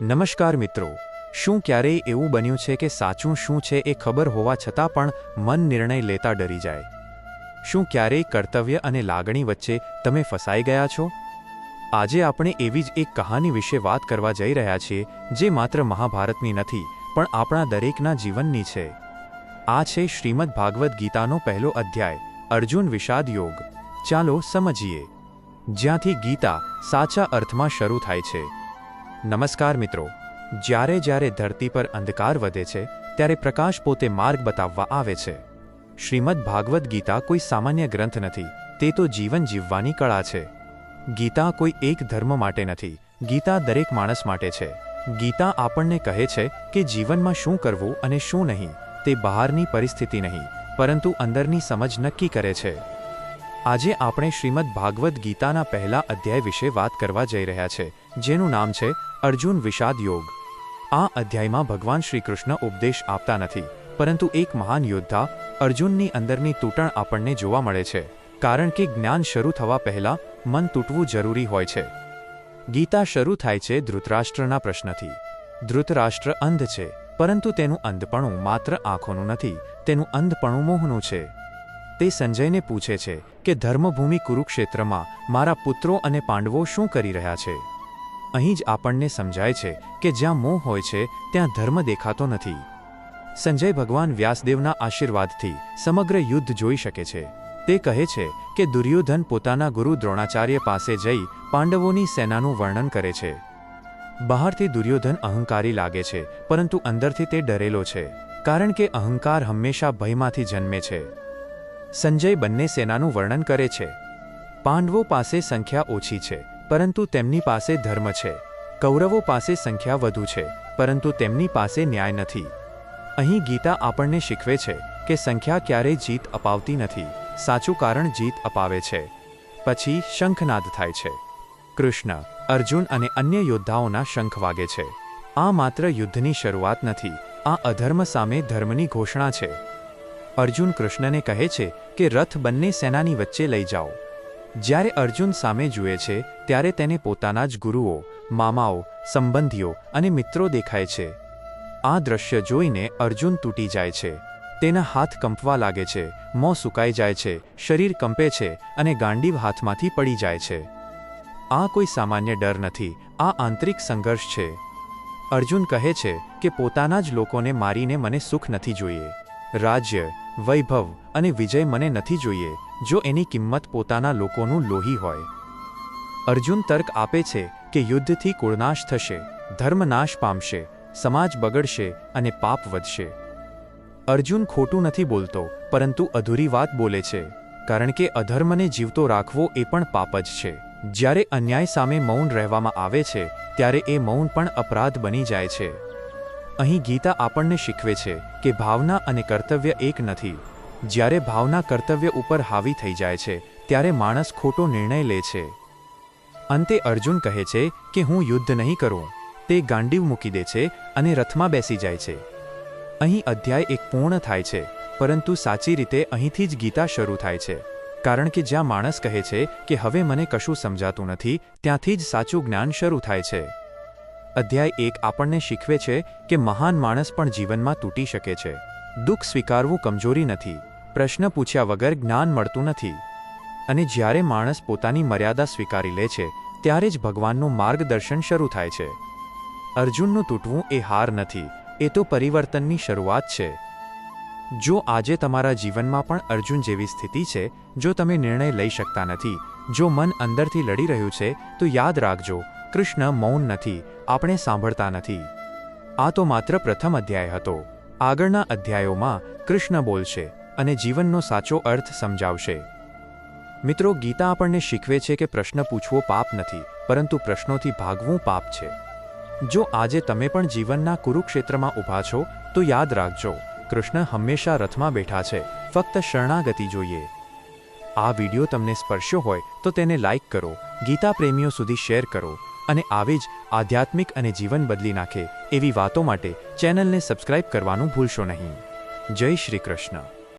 નમસ્કાર મિત્રો. શું ક્યારેય એવું બન્યું છે કે સાચું શું છે એ ખબર હોવા છતાં પણ મન નિર્ણય લેતા ડરી જાય? શું ક્યારેય કર્તવ્ય અને લાગણી વચ્ચે તમે ફસાઈ ગયા છો? આજે આપણે એવી જ એક કહાની વિશે વાત કરવા જઈ રહ્યા છીએ, જે માત્ર મહાભારતની નથી, પણ આપણા દરેકના જીવનની છે. આ છે શ્રીમદ ભાગવદ્ ગીતાનો પહેલો અધ્યાય, અર્જુન વિષાદ યોગ. ચાલો સમજીએ. જ્યાંથી ગીતા સાચા અર્થમાં શરૂ થાય છે. નમસ્કાર મિત્રો. જ્યારે જ્યારે ધરતી પર અંધકાર વધે છે, ત્યારે પ્રકાશ પોતે માર્ગ બતાવવા આવે છે. શ્રીમદ ભાગવદ્ ગીતા કોઈ સામાન્ય ગ્રંથ નથી, તે તો જીવન જીવવાની કળા છે. ગીતા કોઈ એક ધર્મ માટે નથી, ગીતા દરેક માણસ માટે છે. ગીતા આપણને કહે છે કે જીવનમાં શું કરવું અને શું નહીં, તે બહારની પરિસ્થિતિ નહીં, પરંતુ અંદરની સમજ નક્કી કરે છે. આજે આપણે શ્રીમદ ભાગવદ્ ગીતાના પહેલા અધ્યાય વિશે વાત કરવા જઈ રહ્યા છે, જેનું નામ છે અર્જુન વિષાદ યોગ. આ અધ્યાયમાં ભગવાન શ્રી કૃષ્ણ ઉપદેશ આપતા નથી, પરંતુ એક મહાન યોદ્ધા અર્જુનની અંદરની તૂટણ આપણને જોવા મળે છે, કારણ કે જ્ઞાન શરૂ થવા પહેલાં મન તૂટવું જરૂરી હોય છે. ગીતા શરૂ થાય છે ધૃતરાષ્ટ્રના પ્રશ્નથી. ધૃતરાષ્ટ્ર અંધ છે, પરંતુ તેનું અંધપણું માત્ર આંખોનું નથી, તેનું અંધપણું મોહનું છે. તે સંજયને પૂછે છે કે ધર્મભૂમિ કુરુક્ષેત્રમાં મારા પુત્રો અને પાંડવો શું કરી રહ્યા છે? અહીં જ આપણને સમજાય છે કે જ્યાં મોહ હોય છે, ત્યાં ધર્મ દેખાતો નથી. સંજય ભગવાન વ્યાસદેવના આશીર્વાદથી સમગ્ર યુદ્ધ જોઈ શકે છે. તે કહે છે કે દુર્યોધન પોતાના ગુરુ દ્રોણાચાર્ય પાસે જઈ પાંડવોની સેનાનું વર્ણન કરે છે. બહારથી દુર્યોધન અહંકારી લાગે છે, પરંતુ અંદરથી તે ડરેલો છે, કારણ કે અહંકાર હંમેશા ભયમાંથી જન્મે છે. સંજય બંને સેનાનું વર્ણન કરે છે. પાંડવો પાસે સંખ્યા ઓછી છે, પરંતુ તેમની પાસે ધર્મ છે. કૌરવો પાસે સંખ્યા વધુ છે, પરંતુ તેમની પાસે ન્યાય નથી. અહીં ગીતા આપણને શીખવે છે કે સંખ્યા ક્યારેય જીત અપાવતી નથી. સાચું કારણ જીત અપાવે છે. પછી શંખનાદ થાય છે. કૃષ્ણ, અર્જુન અને અન્ય યોદ્ધાઓના શંખ વાગે છે. આ માત્ર યુદ્ધની શરૂઆત નથી, આ અધર્મ સામે ધર્મની ઘોષણા છે. અર્જુન કૃષ્ણને કહે છે કે રથ બંને સેનાની વચ્ચે લઈ જાઓ. જ્યારે અર્જુન સામે જુએ છે, ત્યારે તેને પોતાના જ ગુરુઓ, મામાઓ, સંબંધીઓ અને મિત્રો દેખાય છે. આ દ્રશ્ય જોઈને અર્જુન તૂટી જાય છે. તેના હાથ કંપવા લાગે છે, મોં સુકાઈ જાય છે, શરીર કંપે છે અને ગાંડીવ હાથમાંથી પડી જાય છે. આ કોઈ સામાન્ય ડર નથી, આ આંતરિક સંઘર્ષ છે. અર્જુન કહે છે કે પોતાના જ લોકોને મારીને મને સુખ નથી જોઈએ. રાજ્ય, વૈભવ અને વિજય મને નથી જોઈએ, જો એની કિંમત પોતાના લોકોનું લોહી હોય. અર્જુન તર્ક આપે છે કે યુદ્ધથી કુળનાશ થશે, ધર્મનાશ પામશે, સમાજ બગડશે અને પાપ વધશે. અર્જુન ખોટું નથી બોલતો, પરંતુ અધૂરી વાત બોલે છે, કારણ કે અધર્મને જીવતો રાખવો એ પણ પાપ જ છે. જ્યારે અન્યાય સામે મૌન રહેવામાં આવે છે, ત્યારે એ મૌન પણ અપરાધ બની જાય છે. અહીં ગીતા આપણને શીખવે છે કે ભાવના અને કર્તવ્ય એક નથી. જ્યારે ભાવના કર્તવ્ય ઉપર હાવી થઈ જાય છે, ત્યારે માણસ ખોટો નિર્ણય લે છે. અંતે અર્જુન કહે છે કે હું યુદ્ધ નહીં કરું. તે ગાંડીવ મૂકી દે છે અને રથમાં બેસી જાય છે. અહીં અધ્યાય એક પૂર્ણ થાય છે, પરંતુ સાચી રીતે અહીંથી જ ગીતા શરૂ થાય છે. કારણ કે જ્યાં માણસ કહે છે કે હવે મને કશું સમજાતું નથી, ત્યાંથી જ સાચું જ્ઞાન શરૂ થાય છે. અધ્યાય એક આપણને શીખવે છે કે મહાન માણસ પણ જીવનમાં તૂટી શકે છે. દુઃખ સ્વીકારવું કમજોરી નથી. પ્રશ્ન પૂછ્યા વગર જ્ઞાન મળતું નથી. અને જ્યારે માણસ પોતાની મર્યાદા સ્વીકારી લે છે, ત્યારે જ ભગવાનનું માર્ગદર્શન શરૂ થાય છે. અર્જુનનું તૂટવું એ હાર નથી, એ તો પરિવર્તનની શરૂઆત છે. જો આજે તમારા જીવનમાં પણ અર્જુન જેવી સ્થિતિ છે, જો તમે નિર્ણય લઈ શકતા નથી, જો મન અંદરથી લડી રહ્યું છે, તો યાદ રાખજો કૃષ્ણ મૌન નથી, આપણે સાંભળતા નથી. આ તો માત્ર પ્રથમ અધ્યાય હતો. આગળના અધ્યાયોમાં કૃષ્ણ બોલશે અને જીવનનો સાચો અર્થ સમજાવશે. મિત્રો, ગીતા આપણને શીખવે છે કે પ્રશ્ન પૂછવો પાપ નથી, પરંતુ પ્રશ્નોથી ભાગવું પાપ છે. જો આજે તમે પણ જીવનના કુરુક્ષેત્રમાં ઊભા છો, તો યાદ રાખજો, કૃષ્ણ હંમેશા રથમાં બેઠા છે, ફક્ત શરણાગતિ જોઈએ. આ વિડિયો તમને સ્પર્શ્યો હોય તો તેને લાઇક કરો, ગીતા પ્રેમીઓ સુધી શેર કરો. અને આવી જ આધ્યાત્મિક અને જીવન બદલી નાખે એવી વાતો માટે ચેનલને સબસ્ક્રાઇબ કરવાનું ભૂલશો નહીં. જય શ્રી કૃષ્ણ.